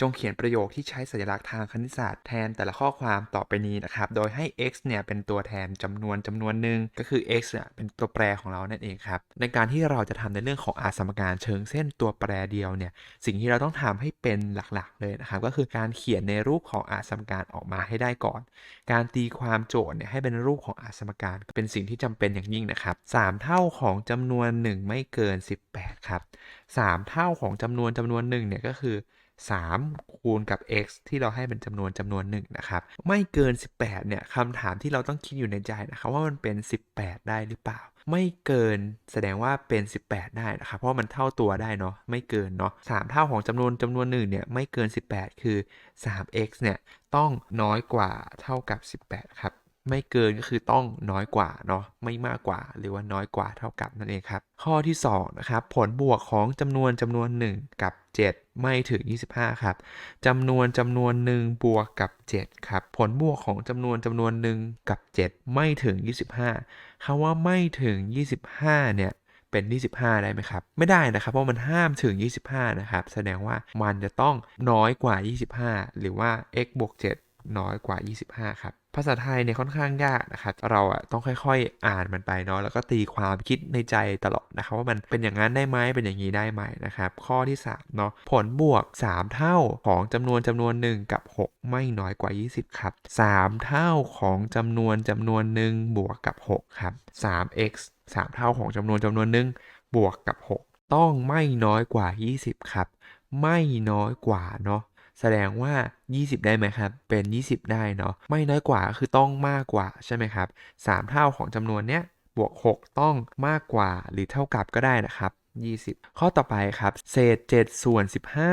จงเขียนประโยคที่ใช้สัญลักษณ์ทางคณิตศาสตร์แทนแต่ละข้อความต่อไปนี้นะครับ โดยให้ x เนี่ยเป็นตัวแทนจำนวนจำนวนหนึ่งก็คือ x เนี่ยเป็นตัวแปรของเรานั่นเองครับ ในการที่เราจะทำในเรื่องของอาสมการเชิงเส้นตัวแปรเดียวเนี่ย สิ่งที่เราต้องทำให้เป็นหลักๆ เลยนะครับ ก็คือการเขียนในรูปของอาสมการออกมาให้ได้ก่อน การตีความโจทย์เนี่ยให้เป็นรูปของอาสมการเป็นสิ่งที่จำเป็นอย่างยิ่งนะครับ3เท่าของจำนวน 1 ไม่เกิน 18 ครับ3เท่าของจำนวนจำนวน1เนี่ยก็คือ 3 คูณกับ x ที่เราให้เป็นจำนวนจำนวน1นะครับ ไม่เกิน 18 เนี่ยคำถามที่เราต้องคิดอยู่ในใจนะครับ ว่ามันเป็น 18 ได้หรือเปล่า ไม่เกินแสดงว่าเป็น 18 ได้นะครับ เพราะมันเท่าตัวได้เนาะไม่เกินเนาะ3เท่าของจำนวนจำนวน1เนี่ยไม่เกิน 18 คือ 3x เนี่ยต้องน้อยกว่าเท่ากับ 18 ครับไม่เกินก็คือต้องน้อยกว่าเนาะไม่มากกว่าหรือว่าน้อยกว่าเท่ากับนั่นเองครับ ข้อที่2นะครับผลบวกของจำนวนจำนวน 1 กับ 7 ไม่ถึง 25 ครับจำนวนจำนวน1บวกกับ 7 ครับ ผลบวกของจำนวนจำนวน1กับ 7 ไม่ถึง 25คำว่าไม่ถึง 25 เนี่ยเป็น 25 ได้ไหมครับ ไม่ได้นะครับ เพราะมันห้ามถึง 25 นะครับ แสดงว่ามันจะต้องน้อยกว่า 25 หรือว่า x บวก 7 น้อยกว่า 25 ครับ ภาษาไทยเนี่ยค่อนข้างยากนะครับ เราอะต้องค่อยๆอ่านมันไปเนาะ แล้วก็ตีความคิดในใจตลอดนะครับว่ามันเป็นอย่างนั้นได้ไหมเป็นอย่างนี้ได้ไหมนะครับ ข้อที่3เนาะ ผลบวก 3 เท่าของจำนวนจำนวน1กับ 6 ไม่น้อยกว่า 20 ครับ 3 เท่าของจำนวนจำนวน1บวกกับ 6 ครับ 3x 3 เท่าของจำนวนจำนวน1บวกกับ 6 ต้องไม่น้อยกว่า 20 ครับ ไม่น้อยกว่าเนาะ แสดงว่า 20 ได้ไหมครับ เป็น 20 ได้เนาะ ไม่น้อยกว่าคือต้องมากกว่าใช่ไหมครับ 3 เท่าของจำนวนเนี้ย บวก 6 ต้องมากกว่าหรือเท่ากับก็ได้นะครับ 20 ข้อต่อไปครับ เศษ 7 ส่วน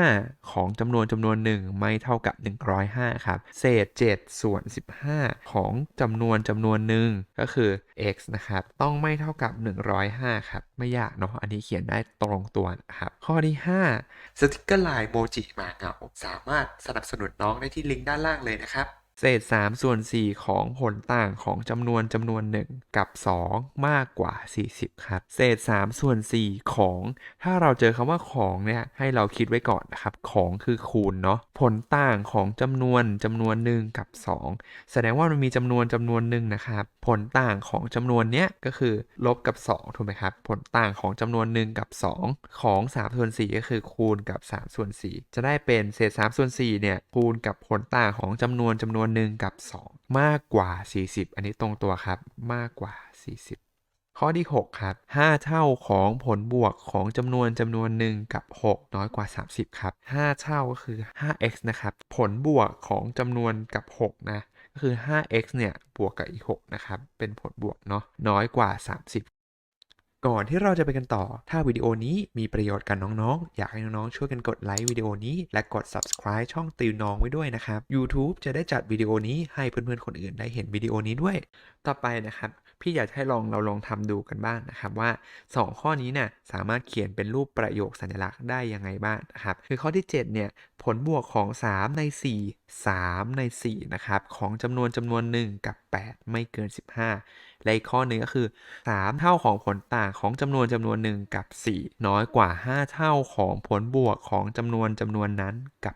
15 ของจำนวนจำนวน1ไม่เท่ากับ 105 ครับ เศษ 7 ส่วน 15 ของจำนวนจำนวนหนึ่งก็คือ x นะครับ ต้องไม่เท่ากับ 105 ครับ ไม่ยากเนาะ อันนี้เขียนได้ตรงตัวนะครับ ข้อที่ 5 สติกเกอร์ลน์โมจิมาเงา สามารถสนับสนุนน้องได้ที่ลิงก์ด้านล่างเลยนะครับ เศษ3ส่วน4ของผลต่างของจำนวนจำนวน 1 กับ 2 มากกว่า 40 ครับ เศษ3ส่วน4ของ ถ้าเราเจอคำว่าของเนี่ยให้เราคิดไว้ก่อนนะครับ ของคือคูณเนาะผลต่างของจำนวนจำนวน 1 กับ 2 แสดงว่ามันมีจำนวนจำนวนหนึ่งนะครับผลต่างของจำนวนเนี้ยก็คือลบกับ 2 ถูกไหมครับ ผลต่างของจำนวน 1 กับ 2 ของ3ส่วน4ก็คือคูณกับ3ส่วน4จะได้เป็นเศษ3ส่วน4เนี่ยคูณกับผลต่างของจำนวนจำนวน1 กับ 2 มากกว่า 40 อันนี้ตรงตัวครับ มากกว่า 40 ข้อที่ 6 ครับ 5 เท่าของผลบวกของจำนวนจำนวน 1 กับ 6 น้อยกว่า 30 ครับ 5 เท่าก็คือ 5x นะครับ ผลบวกของจำนวนกับ 6 นะ ก็คือ 5x เนี่ย บวกกับอีก 6 นะครับ เป็นผลบวกเนาะ น้อยกว่า 30 ก่อนที่เราจะไปกันต่อ ถ้าวิดีโอนี้มีประโยชน์กับน้องๆ อยากให้น้องๆ ช่วยกันกดไลค์วิดีโอนี้ และกด subscribe ช่องติวน้องไว้ด้วยนะครับ YouTube จะได้จัดวิดีโอนี้ให้เพื่อนๆ คนอื่นได้เห็นวิดีโอนี้ด้วย ต่อไปนะครับ พี่อยากให้ลองเราลองทำดูกันบ้างนะครับว่า 2 ข้อนี้เนี่ยสามารถเขียนเป็นรูปประโยคสัญลักษณ์ได้ยังไงบ้างนะครับ คือข้อที่ 7 เนี่ย ผลบวกของ 3 ใน 4 3 ใน 4 นะครับ ของจำนวนจำนวน 1 กับ 8 ไม่เกิน 15 และอีกข้อหนึ่งก็คือ 3 เท่าของผลต่างของจำนวนจำนวน 1 กับ 4 น้อยกว่า 5 เท่าของผลบวกของจำนวนจำนวนนั้นกับ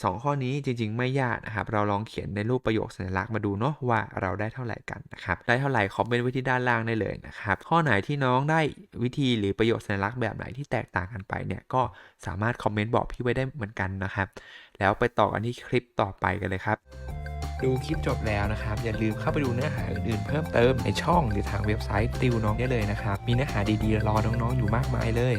2 ข้อนี้จริง ๆ ไม่ยากนะครับ เราลองเขียนในรูปประโยคสัญลักษณ์มาดูเนาะว่าเราได้เท่าไหร่กันนะครับ ได้เท่าไหร่คอมเมนต์ไว้ที่ด้านล่างได้เลยนะครับ ข้อไหนที่น้องได้วิธีหรือประโยคสัญลักษณ์แบบไหนที่แตกต่างกันไปเนี่ยก็สามารถคอมเมนต์บอกพี่ไว้ได้เหมือนกันนะครับ แล้วไปต่อกันที่คลิปต่อไปกันเลยครับดูคลิปจบแล้วนะครับ อย่าลืมเข้าไปดูเนื้อหาอื่นๆ เพิ่มเติมในช่องหรือทางเว็บไซต์ติวน้องได้เลยนะครับ มีเนื้อหาดีๆ รอน้องๆ อยู่มากมายเลย